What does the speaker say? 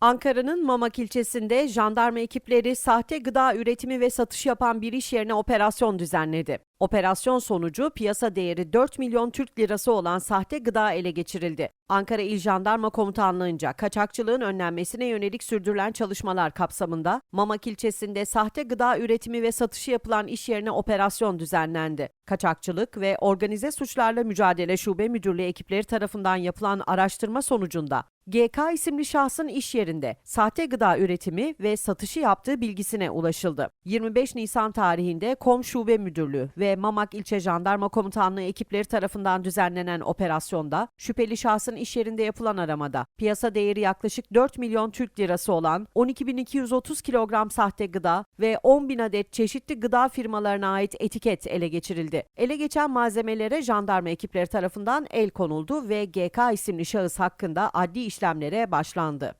Ankara'nın Mamak ilçesinde jandarma ekipleri sahte gıda üretimi ve satış yapan bir iş yerine operasyon düzenledi. Operasyon sonucu piyasa değeri 4 milyon Türk lirası olan sahte gıda ele geçirildi. Ankara İl Jandarma Komutanlığı'nca kaçakçılığın önlenmesine yönelik sürdürülen çalışmalar kapsamında Mamak ilçesinde sahte gıda üretimi ve satışı yapılan iş yerine operasyon düzenlendi. Kaçakçılık ve Organize Suçlarla Mücadele Şube Müdürlüğü ekipleri tarafından yapılan araştırma sonucunda GK isimli şahsın iş yerinde sahte gıda üretimi ve satışı yaptığı bilgisine ulaşıldı. 25 Nisan tarihinde KOM Şube Müdürlüğü ve Mamak İlçe Jandarma Komutanlığı ekipleri tarafından düzenlenen operasyonda şüpheli şahsın iş yerinde yapılan aramada piyasa değeri yaklaşık 4 milyon Türk lirası olan 12.230 kilogram sahte gıda ve 10 bin adet çeşitli gıda firmalarına ait etiket ele geçirildi. Ele geçen malzemelere jandarma ekipleri tarafından el konuldu ve GK isimli şahıs hakkında adli işlemlere başlandı.